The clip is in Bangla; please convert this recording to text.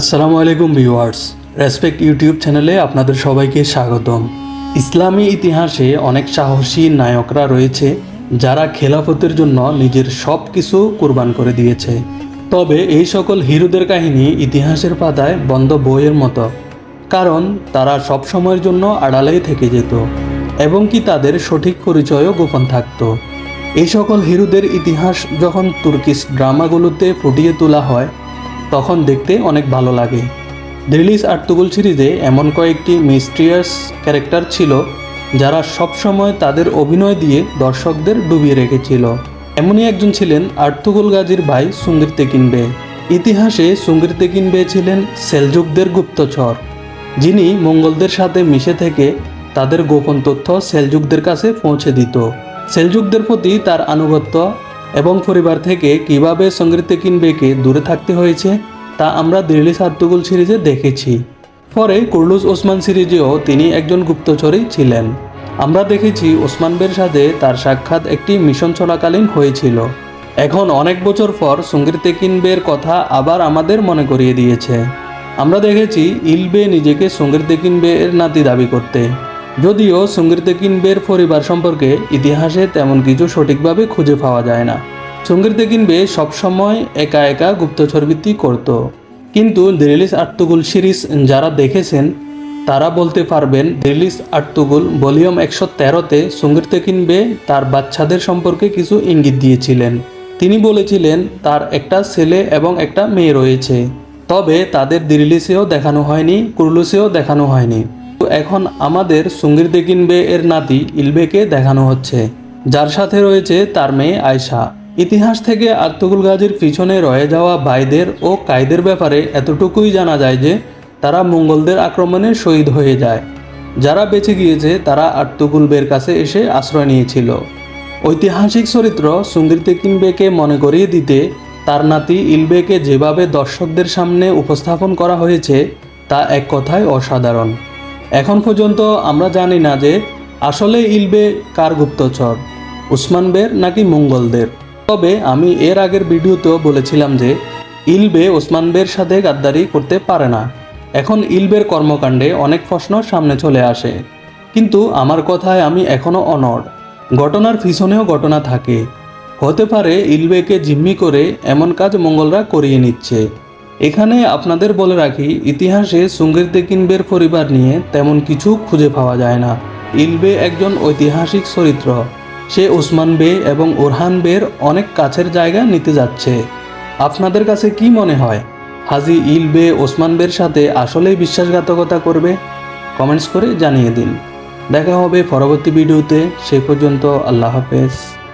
আসসালামু আলাইকুম ভিউয়ার্স, রেসপেক্ট ইউটিউব চ্যানেলে আপনাদের সবাইকে স্বাগতম। ইসলামী ইতিহাসে অনেক সাহসী নায়করা রয়েছে যারা খেলাফতের জন্য নিজের সব কিছু কুরবান করে দিয়েছে। তবে এই সকল হিরোদের কাহিনী ইতিহাসের পাতায় বন্ধ বইয়ের মতো, কারণ তারা সব সময়ের জন্য আড়ালেই থেকে যেত। এবং কি তাদের সঠিক পরিচয়ও গোপন থাকতো। এই সকল হিরোদের ইতিহাস যখন তুর্কিশ ড্রামাগুলোতে ফুটিয়ে তোলা হয়, তখন দেখতে অনেক ভালো লাগে। দিল্লিস আর্তুগুল সিরিজে এমন কয়েকটি মিস্ট্রিয়াস ক্যারেক্টার ছিল, যারা সবসময় তাদের অভিনয় দিয়ে দর্শকদের ডুবিয়ে রেখেছিল। এমনই একজন ছিলেন আর্তুগুল গাজীর ভাই সুঙ্গির তেকিন বে। ইতিহাসে সুঙ্গির তেকিন বে ছিলেন সেলজুকদের গুপ্তচর, যিনি মঙ্গলদের সাথে মিশে থেকে তাদের গোপন তথ্য সেলজুকদের কাছে পৌঁছে দিত। সেলজুকদের প্রতি তার আনুগত্য এবং পরিবার থেকে কীভাবে সংগীত কিনবেকে দূরে থাকতে হয়েছে, তা আমরা দিল্লি সার্তুগুল সিরিজে দেখেছি। পরে কুর্লুস ওসমান সিরিজেও তিনি একজন গুপ্তচরই ছিলেন। আমরা দেখেছি ওসমান বের সাথে তার সাক্ষাৎ একটি মিশন চলাকালীন হয়েছিল। এখন অনেক বছর পর সংগীত তেকিনবের কথা আবার আমাদের মনে করিয়ে দিয়েছে। আমরা দেখেছি ইলবে নিজেকে সংগীত তেকিনবে এর নাতি দাবি করতে। যদিও সংগীত তেকিনবের পরিবার সম্পর্কে ইতিহাসে তেমন কিছু সঠিকভাবে খুঁজে পাওয়া যায় না। সংগীত তেকিনবে সবসময় একা একা গুপ্তচরবৃত্তি করত। কিন্তু দিল্লিস আর্তুগুল সিরিজ যারা দেখেছেন, তারা বলতে পারবেন দিল্লিস আর্তুগুল ভলিউম একশো তেরোতে সংগীত তেকিনবে তার বাচ্চাদের সম্পর্কে কিছু ইঙ্গিত দিয়েছিলেন। তিনি বলেছিলেন, তার একটা ছেলে এবং একটা মেয়ে রয়েছে। তবে তাদের দিল্লিসেও দেখানো হয়নি, কুরলুসেও দেখানো হয়নি। এখন আমাদের সঙ্গীর দেকিনবে এর নাতি ইলবেকে দেখানো হচ্ছে। যার সাথে রয়েছে তার মেয়ে আয়শা। ইতিহাস থেকে আর্তুগুল গাজীর পিছনে রয়ে যাওয়া ভাইদের ও কায়দের ব্যাপারে এতটুকুই জানা যায় যে, তারা মঙ্গলদের আক্রমণে শহীদ হয়ে যায়। যারা বেঁচে গিয়েছে, তারা আর্তুগুলবের কাছে এসে আশ্রয় নিয়েছিল। ঐতিহাসিক চরিত্র সুঙ্গির তেকিনবেকে মনে করিয়ে দিতে, তার নাতি ইলবেকে যেভাবে দর্শকদের সামনে উপস্থাপন করা হয়েছে, তা এক কথায় অসাধারণ। এখন পর্যন্ত আমরা জানি না যে আসলে ইলবে কার গুপ্তচর, উসমান বের নাকি মঙ্গলদের। তবে আমি এর আগের ভিডিওতেও বলেছিলাম যে ইলবে ওসমান বের সাথে গাদ্দারি করতে পারে না। এখন ইলবের কর্মকাণ্ডে অনেক প্রশ্ন সামনে চলে আসে। কিন্তু আমার কথায় আমি এখনও অনড়। ঘটনার পিছনেও ঘটনা থাকে। হতে পারে ইলবেকে জিম্মি করে এমন কাজ মঙ্গলরা করিয়ে নিচ্ছে। এখানে আপনাদের বলে রাখি, ইতিহাসে সুঙ্গির তেকিনবের পরিবার নিয়ে তেমন কিছু খুঁজে পাওয়া যায় না। ইলবে একজন ঐতিহাসিক চরিত্র। সে ওসমান বে এবং ওরহান বের অনেক কাছের জায়গা নিতে যাচ্ছে। আপনাদের কাছে কি মনে হয়? হাজি ইলবে ওসমান বের সাথে আসলেই বিশ্বাসঘাতকতা করবে? কমেন্টস করে জানিয়ে দিন। দেখা হবে পরবর্তী ভিডিওতে। সে পর্যন্ত আল্লাহ হাফেজ।